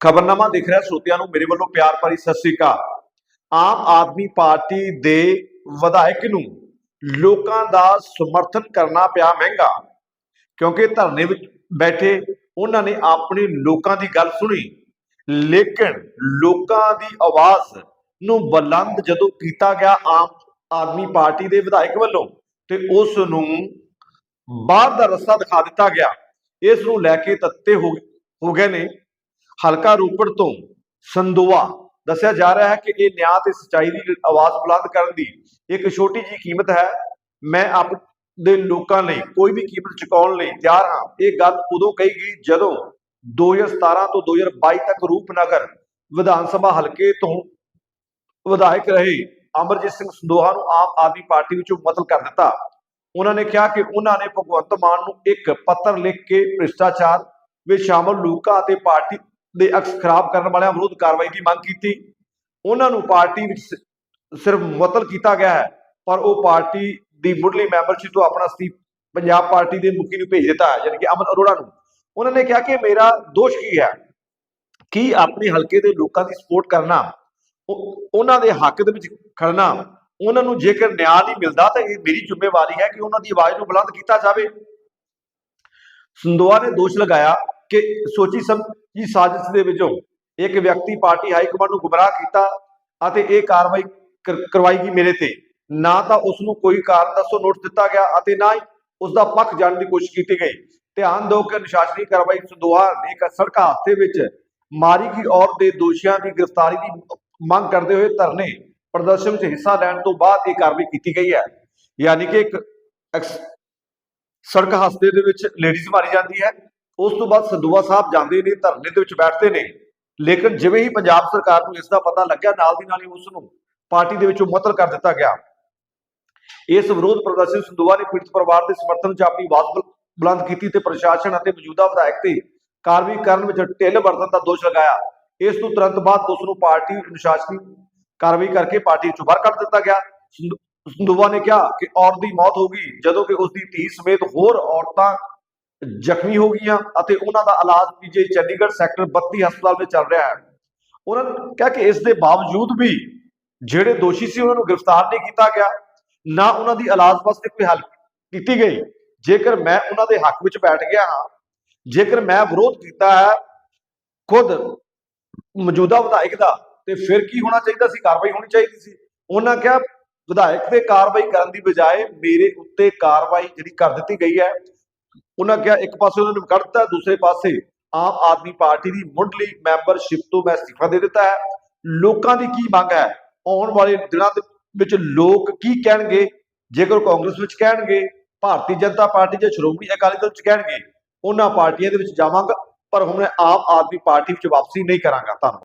ਖਬਰਨਾਮਾ ਦੇਖ ਰਿਹਾ ਸੋਤਿਆਂ ਨੂੰ, ਮੇਰੇ ਵੱਲੋਂ ਪਿਆਰ ਭਰੀ ਸਤਿ ਸ੍ਰੀ ਅਕਾਲ। ਆਮ ਆਦਮੀ ਪਾਰਟੀ ਦੇ ਵਿਧਾਇਕ ਨੂੰ ਲੋਕਾਂ ਦਾ ਸਮਰਥਨ ਕਰਨਾ ਪਿਆ ਮਹਿੰਗਾ, ਕਿਉਂਕਿ ਧਰਨੇ ਵਿੱਚ ਬੈਠੇ ਉਹਨਾਂ ਨੇ ਆਪਣੇ ਲੋਕਾਂ ਦੀ ਗੱਲ ਸੁਣੀ, ਲੇਕਿਨ ਲੋਕਾਂ ਦੀ ਆਵਾਜ਼ ਨੂੰ ਬੁਲੰਦ ਜਦੋਂ ਕੀਤਾ ਗਿਆ ਆਮ ਆਦਮੀ ਪਾਰਟੀ ਦੇ ਵਿਧਾਇਕ ਵੱਲੋਂ, ਤੇ ਉਸ ਨੂੰ ਬਾਹਰ ਦਾ ਰਸਤਾ ਦਿਖਾ ਦਿੱਤਾ ਗਿਆ। ਇਸ ਨੂੰ ਲੈ ਕੇ ਤੱਤੇ ਹੋ ਹੋ ਗਏ ਨੇ। ਹਲਕਾ ਰੋਪੜ ਤੋਂ ਸੰਦੋਆ ਦੱਸਿਆ ਜਾ ਰਿਹਾ ਹੈ ਕਿ ਇਹ ਨਿਆਂ ਤੇ ਸਚਾਈ ਦੀ ਆਵਾਜ਼ ਬੁਲੰਦ ਕਰਨ ਦੀ ਇੱਕ ਛੋਟੀ ਜੀ ਕੀਮਤ ਹੈ। ਮੈਂ ਆਪ ਦੇ ਲੋਕਾਂ ਲਈ ਕੋਈ ਵੀ ਕੀਮਤ ਚੁਕਾਉਣ ਲਈ ਤਿਆਰ ਹਾਂ। ਇਹ ਗੱਲ ਉਦੋਂ ਕਹੀ ਗਈ ਜਦੋਂ 2017 ਤੋਂ 2022 ਤੱਕ ਰੂਪਨਗਰ ਵਿਧਾਨ ਸਭਾ ਹਲਕੇ ਤੋਂ ਵਿਧਾਇਕ ਰਹੇ ਅਮਰਜੀਤ ਸਿੰਘ ਸੰਦੋਹਾ ਨੂੰ ਆਮ ਆਦਮੀ ਪਾਰਟੀ ਵਿੱਚੋਂ ਮੁਅੱਤਲ ਕਰ ਦਿੱਤਾ। ਉਹਨਾਂ ਨੇ ਕਿਹਾ ਕਿ ਉਹਨਾਂ ਨੇ ਭਗਵੰਤ ਮਾਨ ਨੂੰ ਇੱਕ ਪੱਤਰ ਲਿਖ ਕੇ ਭ੍ਰਿਸ਼ਟਾਚਾਰ ਵਿੱਚ ਸ਼ਾਮਲ ਲੋਕਾਂ ਅਤੇ ਪਾਰਟੀ ਦੇ ਅਕਸ ਖਰਾਬ ਕਰਨ ਵਾਲਿਆਂ ਵਿਰੁੱਧ ਕਾਰਵਾਈ ਦੀ ਮੰਗ ਕੀਤੀ। ਉਹਨਾਂ ਨੂੰ ਪਾਰਟੀ ਵਿੱਚ ਸਿਰਫ ਮੁਅੱਤਲ ਕੀਤਾ ਗਿਆ ਹੈ, ਪਰ ਉਹ ਪਾਰਟੀ ਦੀ ਮੁੱਢਲੀ ਮੈਂਬਰਸ਼ਿਪ ਤੋਂ ਆਪਣਾ ਅਸਤੀਫ ਪੰਜਾਬ ਪਾਰਟੀ ਦੇ ਮੁਖੀ ਨੂੰ ਭੇਜ ਦਿੱਤਾ ਹੈ, ਯਾਨੀ ਕਿ ਅਮਨ ਅਰੋੜਾ ਨੂੰ। ਉਹਨਾਂ ਨੇ ਕਿਹਾ ਕਿ ਮੇਰਾ ਦੋਸ਼ ਕੀ ਹੈ? ਕਿ ਆਪਣੇ ਹਲਕੇ ਦੇ ਲੋਕਾਂ ਦੀ ਸਪੋਰਟ ਕਰਨਾ ਉਹਨਾਂ ਦੇ ਹੱਕ ਦੇ ਵਿੱਚ ਖੜਨਾ, ਉਹਨਾਂ ਨੂੰ ਜੇਕਰ ਨਿਆਂ ਨਹੀਂ ਮਿਲਦਾ ਤਾਂ ਇਹ ਮੇਰੀ ਜ਼ਿੰਮੇਵਾਰੀ ਹੈ ਕਿ ਉਹਨਾਂ ਦੀ ਆਵਾਜ਼ ਨੂੰ ਬੁਲੰਦ ਕੀਤਾ ਜਾਵੇ। ਸੰਦੋਆ ਨੇ ਦੋਸ਼ ਲਗਾਇਆ ਕਿ ਸੋਚੀ ਸਮਝੀ ਸਾਜ਼ਿਸ਼ ਦੇ ਵਿੱਚੋਂ ਇੱਕ ਵਿਅਕਤੀ ਪਾਰਟੀ ਹਾਈ ਕਮਾਂਡ ਨੂੰ ਗੁੰਮਰਾਹ ਕੀਤਾ ਅਤੇ ਇਹ ਕਾਰਵਾਈ ਕਰਵਾਈ ਗਈ ਮੇਰੇ ਤੇ। ਨਾ ਤਾਂ ਉਸ ਨੂੰ ਕੋਈ ਕਾਰਨ ਦੱਸੋ, ਨੋਟਿਸ ਦਿੱਤਾ ਗਿਆ ਅਤੇ ਨਾ ਹੀ ਉਸ ਦਾ ਪੱਖ ਜਾਣਨ ਦੀ ਕੋਸ਼ਿਸ਼ ਕੀਤੀ ਗਈ। ਧਿਆਨ ਦਿਓ ਕਿ ਅਨੁਸ਼ਾਸਨੀ ਕਾਰਵਾਈ ਸੰਦੋਆ ਨੇ ਇੱਕ ਸੜਕ ਹਾਦਸੇ ਵਿੱਚ ਮਾਰੀ ਗਈ ਔਰਤ ਦੇ ਦੋਸ਼ੀਆਂ ਦੀ ਗ੍ਰਿਫਤਾਰੀ ਦੀ ਮੰਗ ਕਰਦੇ ਹੋਏ ਧਰਨੇ ਪ੍ਰਦਰਸ਼ਨ ਵਿੱਚ ਹਿੱਸਾ ਲੈਣ ਤੋਂ ਬਾਅਦ ਇਹ ਕਾਰਵਾਈ ਕੀਤੀ ਗਈ ਹੈ। ਯਾਨੀ ਕਿ ਇੱਕ ਸੜਕ ਹਾਦਸੇ ਦੇ ਵਿੱਚ ਲੇਡੀਜ਼ ਮਾਰੀ ਜਾਂਦੀ ਹੈ। ਉਸ ਤੋਂ ਬਾਅਦ ਸੰਦੋਆ ਸਾਹਿਬ ਜਾਂਦੇ ਨੇ, ਧਰਨੇ ਦੇ ਵਿੱਚ ਬੈਠਦੇ ਨੇ। ਲੇਕਿਨ ਜਿਵੇਂ ਹੀ ਪੰਜਾਬ ਸਰਕਾਰ ਨੂੰ ਇਸ ਦਾ ਪਤਾ ਲੱਗਿਆ, ਨਾਲ ਦੀ ਨਾਲ ਹੀ ਉਸ ਨੂੰ ਪਾਰਟੀ ਦੇ ਵਿੱਚੋਂ ਮੁਅੱਤਲ ਕਰ ਦਿੱਤਾ ਗਿਆ। ਇਸ ਵਿਰੋਧ ਪ੍ਰਦਰਸ਼ਨ ਸੰਦੋਆ ਨੇ ਪੀੜਤ ਪਰਿਵਾਰ ਦੇ ਸਮਰਥਨ 'ਚ ਆਪਣੀ ਆਵਾਜ਼ ਬੁਲੰਦ ਕੀਤੀ ਤੇ ਪ੍ਰਸ਼ਾਸਨ ਅਤੇ ਮੌਜੂਦਾ ਵਿਧਾਇਕ ਤੇ ਕਾਰਵਾਈ ਕਰਨ ਵਿੱਚ ਢਿੱਲ ਵਰਤਣ ਦਾ ਦੋਸ਼ ਲਗਾਇਆ। ਇਸ ਤੋਂ ਤੁਰੰਤ ਬਾਅਦ ਉਸ ਨੂੰ ਪਾਰਟੀ ਅਨੁਸ਼ਾਸਨੀ ਕਾਰਵਾਈ ਕਰਕੇ ਪਾਰਟੀ ਚੋਂ ਬਾਹਰ ਕੱਢ ਦਿੱਤਾ ਗਿਆ। ਸੰਧੂ- ਨੇ ਕਿਹਾ ਕਿ ਔਰਤ ਦੀ ਮੌਤ ਹੋ ਗਈ, ਜਦੋਂ ਕਿ ਉਸ ਦੀ ਧੀ ਸਮੇਤ ਹੋਰ ਔਰਤਾਂ ਜ਼ਖਮੀ ਹੋ ਗਈਆਂ ਅਤੇ ਉਹਨਾਂ ਦਾ ਇਲਾਜ ਪੀਜੀ ਚੰਡੀਗੜ੍ਹ ਸੈਕਟਰ 32 ਹਸਪਤਾਲ ਵਿੱਚ ਚੱਲ ਰਿਹਾ ਹੈ। ਉਹਨਾਂ ਨੇ ਕਿਹਾ ਕਿ ਇਸ ਦੇ ਬਾਵਜੂਦ ਵੀ ਜਿਹੜੇ ਦੋਸ਼ੀ ਸੀ, ਉਹਨਾਂ ਨੂੰ ਗ੍ਰਿਫਤਾਰ ਨਹੀਂ ਕੀਤਾ ਗਿਆ, ਨਾ ਉਹਨਾਂ ਦੀ ਇਲਾਜ ਵਾਸਤੇ ਕੋਈ ਹੱਲ ਕੀਤੀ ਗਈ। ਜੇਕਰ ਮੈਂ ਉਹਨਾਂ ਦੇ ਹੱਕ ਵਿੱਚ ਬੈਠ ਗਿਆ ਹਾਂ, ਜੇਕਰ ਮੈਂ ਵਿਰੋਧ ਕੀਤਾ ਹੈ, ਖੁਦ ਮੌਜੂਦਾ ਵਿਧਾਇਕ ਦਾ, ਤੇ ਫਿਰ ਕੀ ਹੋਣਾ ਚਾਹੀਦਾ ਸੀ? ਕਾਰਵਾਈ ਹੋਣੀ ਚਾਹੀਦੀ ਸੀ। ਉਹਨਾਂ ਕਿਹਾ, ਵਿਧਾਇਕ ਤੇ ਕਾਰਵਾਈ ਕਰਨ ਦੀ ਬਜਾਏ ਮੇਰੇ ਉੱਤੇ ਕਾਰਵਾਈ ਜਿਹੜੀ ਕਰ ਦਿੱਤੀ ਗਈ ਹੈ ਉਹਨਾਂ ਕਿਹਾ ਇੱਕ ਪਾਸੇ ਉਹਨਾਂ ਨੂੰ ਕੱਢ ਦਿੱਤਾ ਦੂਸਰੇ ਪਾਸੇ ਆਮ ਆਦਮੀ ਪਾਰਟੀ ਦੀ ਮੁੱਢਲੀ ਮੈਂਬਰਸ਼ਿਪ ਤੋਂ ਮੈਂ ਅਸਤੀਫਾ ਦੇ ਦਿੱਤਾ ਹੈ। ਲੋਕਾਂ ਦੀ ਕੀ ਮੰਗ ਹੈ? ਆਉਣ ਵਾਲੇ ਦਿਨਾਂ ਦੇ ਵਿੱਚ ਲੋਕ ਕੀ ਕਹਿਣਗੇ? ਜੇਕਰ ਕਾਂਗਰਸ ਵਿੱਚ ਕਹਿਣਗੇ, ਭਾਰਤੀ ਜਨਤਾ ਪਾਰਟੀ ਜਾਂ ਸ਼੍ਰੋਮਣੀ ਅਕਾਲੀ ਦਲ ਚ ਕਹਿਣਗੇ, ਉਹਨਾਂ ਪਾਰਟੀਆਂ ਦੇ ਵਿੱਚ ਜਾਵਾਂਗਾ, ਪਰ ਹੁਣ ਮੈਂ ਆਮ ਆਦਮੀ ਪਾਰਟੀ ਵਿੱਚ ਵਾਪਸੀ ਨਹੀਂ ਕਰਾਂਗਾ। ਧੰਨਵਾਦ।